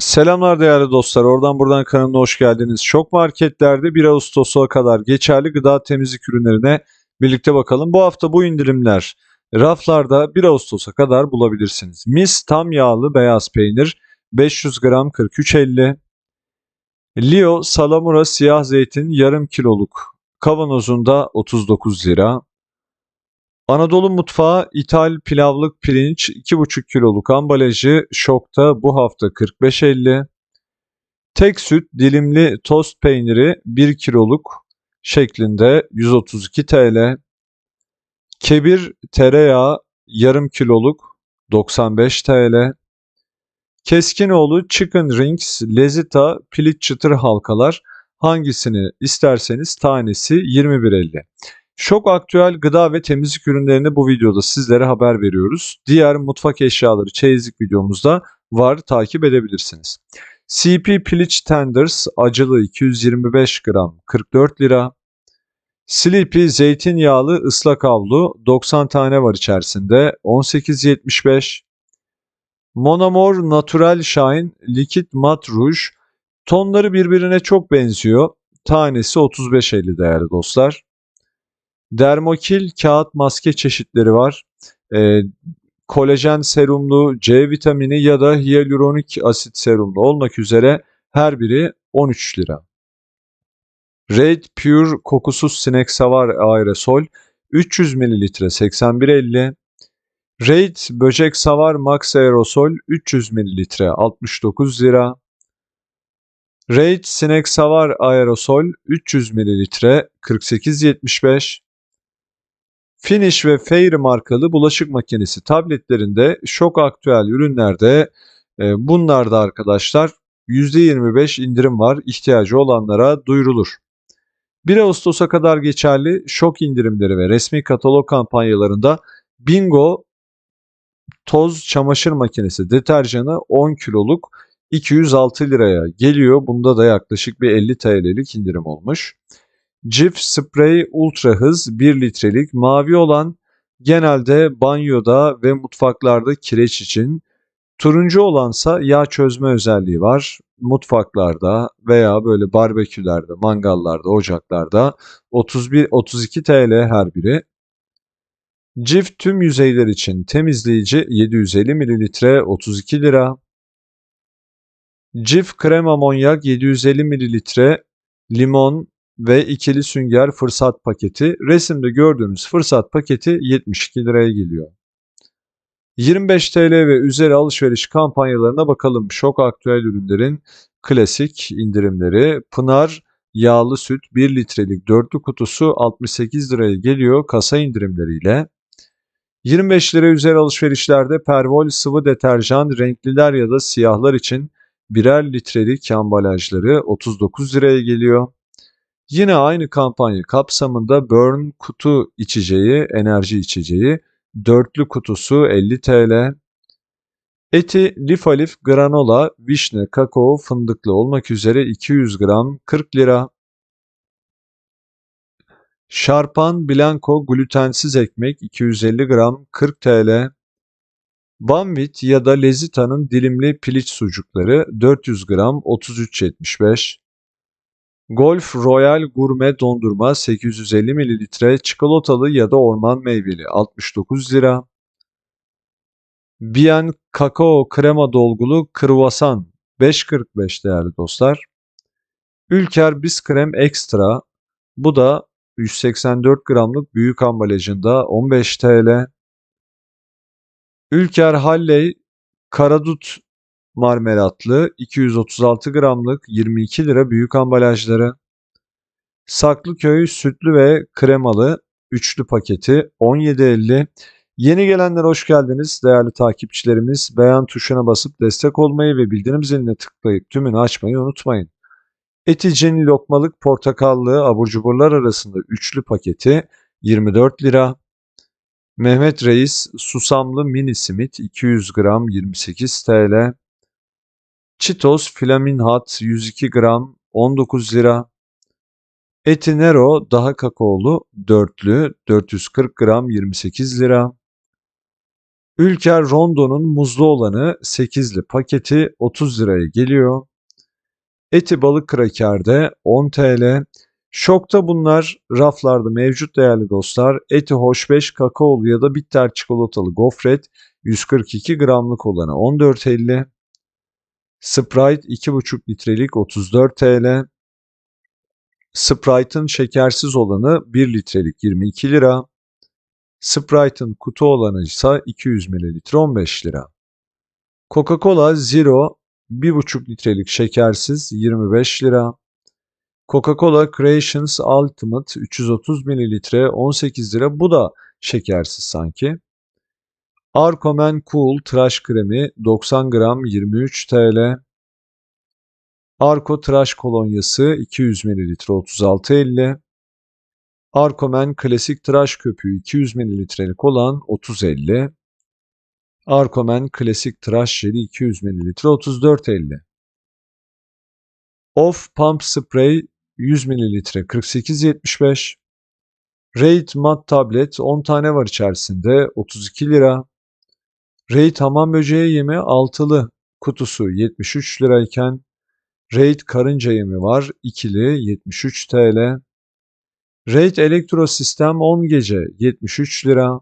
Selamlar değerli dostlar. Oradan buradan kanalına hoş geldiniz. Şok marketlerde 1 Ağustos'a kadar geçerli gıda temizlik ürünlerine birlikte bakalım. Bu hafta bu indirimler raflarda 1 Ağustos'a kadar bulabilirsiniz. Mis tam yağlı beyaz peynir 500 gram 43.50. Leo salamura siyah zeytin yarım kiloluk kavanozunda 39 lira. Anadolu Mutfağı ithal pilavlık pirinç 2,5 kiloluk ambalajı şokta bu hafta 45.50. Tek süt dilimli tost peyniri 1 kiloluk şeklinde 132 TL. Kebir tereyağı yarım kiloluk 95 TL. Keskinoğlu Chicken Rings Lezita Pilit çıtır halkalar hangisini isterseniz tanesi 21.50. Şok aktüel gıda ve temizlik ürünlerini bu videoda sizlere haber veriyoruz. Diğer mutfak eşyaları çeyizlik videomuzda var takip edebilirsiniz. CP Piliç Tenders acılı 225 gram 44 lira. Sleepy zeytinyağlı ıslak havlu 90 tane var içerisinde 18.75. Monamor Natural Shine Liquid Matte Rouge tonları birbirine çok benziyor. Tanesi 35.50 değerli dostlar. Dermokil kağıt maske çeşitleri var. E, kolajen serumlu, C vitamini ya da hyaluronik asit serumlu olmak üzere her biri 13 lira. Raid Pure kokusuz sinek savar aerosol 300 ml 81.50. Raid böcek savar max aerosol 300 ml 69 lira. Raid sinek savar aerosol 300 ml 48.75. Finish ve Fairy markalı bulaşık makinesi tabletlerinde şok aktüel ürünlerde e, bunlarda arkadaşlar %25 indirim var. İhtiyacı olanlara duyurulur. 1 Ağustos'a kadar geçerli şok indirimleri ve resmi katalog kampanyalarında Bingo toz çamaşır makinesi deterjanı 10 kiloluk 206 liraya geliyor. Bunda da yaklaşık bir 50 TL'lik indirim olmuş. Cif Spray Ultra Hız 1 litrelik mavi olan genelde banyoda ve mutfaklarda kireç için. Turuncu olansa yağ çözme özelliği var. Mutfaklarda veya böyle barbekülerde, mangallarda, ocaklarda 31 32 TL her biri. Cif tüm yüzeyler için temizleyici 750 ml 32 lira. Cif krem amonyak 750 ml limon ve ikili sünger fırsat paketi. Resimde gördüğünüz fırsat paketi 72 liraya geliyor. 25 TL ve üzeri alışveriş kampanyalarına bakalım. Şok aktüel ürünlerin klasik indirimleri. Pınar yağlı süt 1 litrelik dörtlü kutusu 68 liraya geliyor kasa indirimleriyle. 25 lira üzeri alışverişlerde Pervol sıvı deterjan renkliler ya da siyahlar için birer litrelik ambalajları 39 liraya geliyor. Yine aynı kampanya kapsamında Burn kutu içeceği, enerji içeceği, dörtlü kutusu 50 TL. Eti lif alif granola, vişne, kakao, fındıklı olmak üzere 200 gram 40 lira. Şarpan Blanco glutensiz ekmek 250 gram 40 TL. Banvit ya da Lezita'nın dilimli piliç sucukları 400 gram 33.75. Golf Royal Gurme dondurma 850 ml çikolatalı ya da orman meyveli 69 lira. Bien kakao krema dolgulu kruvasan 5.45 değerli dostlar. Ülker Biskrem Extra bu da 184 gramlık büyük ambalajında 15 TL. Ülker Halley Karadut marmelatlı 236 gramlık 22 lira büyük ambalajları. Saklıköy sütlü ve kremalı üçlü paketi 17.50. Yeni gelenler hoş geldiniz değerli takipçilerimiz. Beğen tuşuna basıp destek olmayı ve bildirim ziline tıklayıp tümünü açmayı unutmayın. Eticin lokmalık portakallı abur cuburlar arasında üçlü paketi 24 lira. Mehmet Reis susamlı mini simit 200 gram 28 TL. Cheetos Flamin Hot 102 gram 19 lira. Etinero daha kakaolu dörtlü 440 gram 28 lira. Ülker Rondo'nun muzlu olanı 8'li paketi 30 liraya geliyor. Eti balık krakerde 10 TL. Şokta bunlar raflarda mevcut değerli dostlar. Eti hoşbeş kakaolu ya da bitter çikolatalı gofret 142 gramlık olanı 14.50. Sprite 2,5 litrelik 34 TL. Sprite'ın şekersiz olanı 1 litrelik 22 lira. Sprite'ın kutu olanı ise 200 ml 15 lira. Coca-Cola Zero 1,5 litrelik şekersiz 25 lira. Coca-Cola Creations Ultimate 330 ml 18 lira. Bu da şekersiz sanki. Arcomen Cool tıraş kremi 90 gram 23 TL. Arco tıraş kolonyası 200 ml 36.50. Arcomen klasik tıraş köpüğü 200 mililitrelik olan 30.50. Arcomen klasik tıraş jeli 200 mililitre 34.50. Off Pump Spray 100 mililitre 48.75. Raid Mat Tablet 10 tane var içerisinde 32 lira. Raid Hamam Böceği Yemi altılı kutusu 73 lirayken Raid Karınca Yemi var ikili 73 TL. Raid Elektro Sistem 10 gece 73 lira.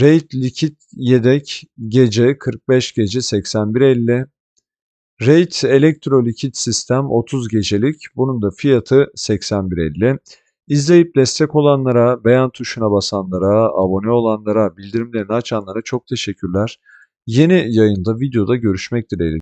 Raid Likit Yedek gece 45 gece 81.50. Raid Elektro Likit Sistem 30 gecelik. Bunun da fiyatı 81.50. İzleyip destek olanlara, beğen tuşuna basanlara, abone olanlara, bildirimlerini açanlara çok teşekkürler. Yeni yayında, videoda görüşmek dileğiyle.